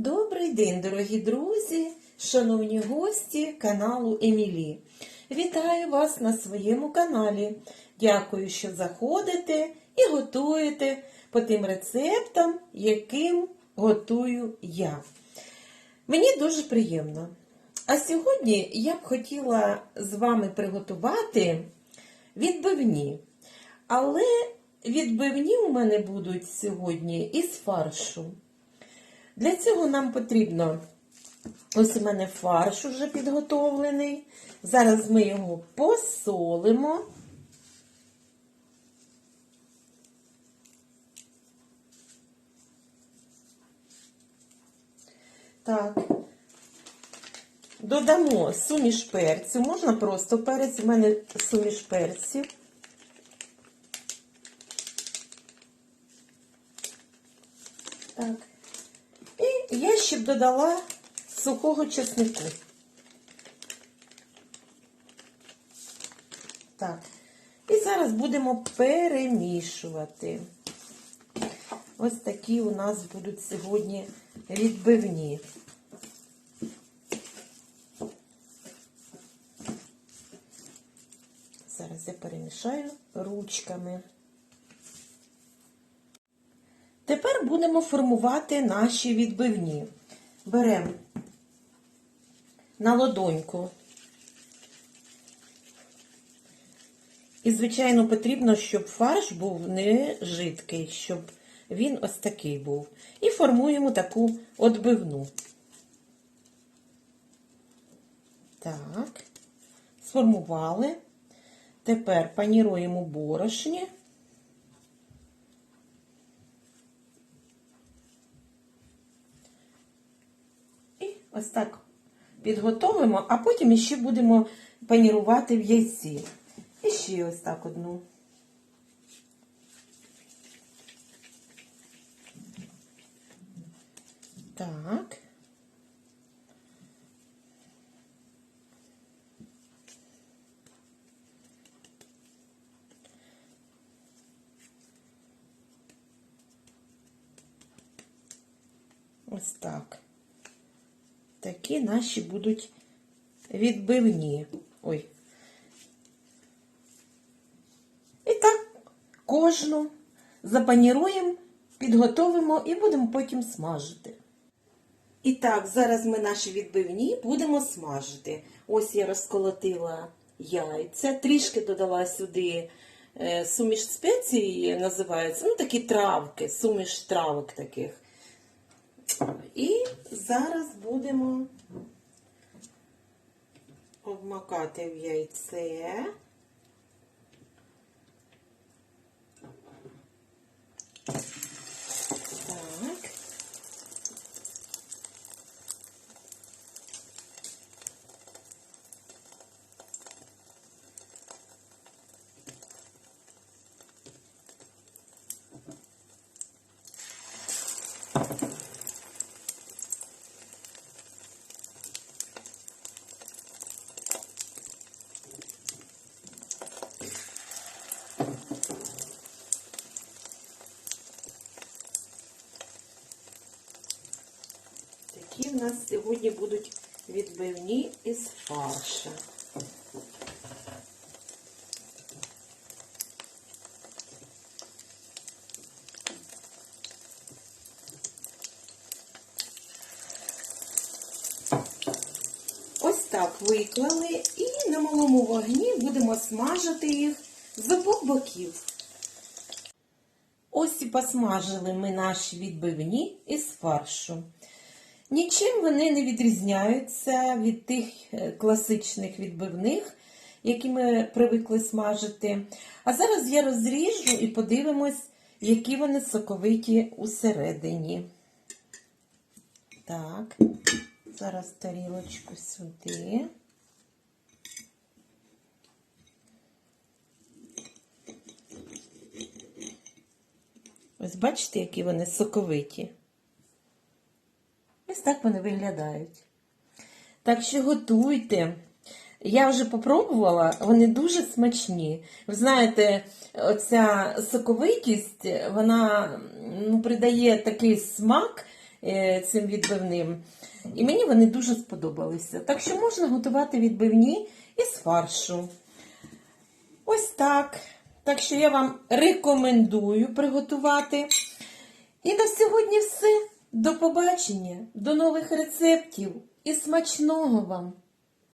Добрий день, дорогі друзі, шановні гості каналу Емілі. Вітаю вас на своєму каналі. Дякую, що заходите і готуєте по тим рецептам, яким готую я. Мені дуже приємно. А сьогодні я б хотіла з вами приготувати відбивні. Але відбивні у мене будуть сьогодні із фаршу. Для цього нам потрібно, ось у мене фарш уже підготовлений. Зараз ми його посолимо. Так, додамо суміш перцю, можна просто перець, у мене суміш перців. Так. Я ще б додала сухого чеснику. Так. І зараз будемо перемішувати. Ось такі у нас будуть сьогодні відбивні. Зараз я перемішаю ручками. Тепер будемо формувати наші відбивні. Беремо на ладоньку. І, звичайно, потрібно, щоб фарш був не жидкий, щоб він ось такий був. І формуємо таку отбивну. Так, сформували. Тепер паніруємо борошні. Ось так підготовимо, а потім ще будемо панірувати в яйці. І ще ось так одну. Так. Ось так. Такі наші будуть відбивні. Ой. І так, кожну запаніруємо, підготовимо і будемо потім смажити. І так, зараз ми наші відбивні будемо смажити. Ось я розколотила яйця, трішки додала сюди е, суміш спецій, називається, ну такі травки, суміш травок таких. І зараз будемо обмакати в яйце. Так. Такі в нас сьогодні будуть відбивні із фарша. Ось так виклали і на малому вогні будемо смажити їх з обох боків. Ось і посмажили ми наші відбивні із фаршу. Нічим вони не відрізняються від тих е, класичних відбивних, які ми привикли смажити. А зараз я розріжу і подивимось, які вони соковиті усередині. Так, зараз тарілочку сюди. Ось бачите, які вони соковиті. Так вони виглядають. Так що готуйте. Я вже попробувала, вони дуже смачні. Ви знаєте, оця соковитість, вона ну, придає такий смак е, цим відбивним. І мені вони дуже сподобалися. Так що можна готувати відбивні із фаршу. Ось так. Так що я вам рекомендую приготувати. І на сьогодні все. До побачення, до нових рецептів і смачного вам!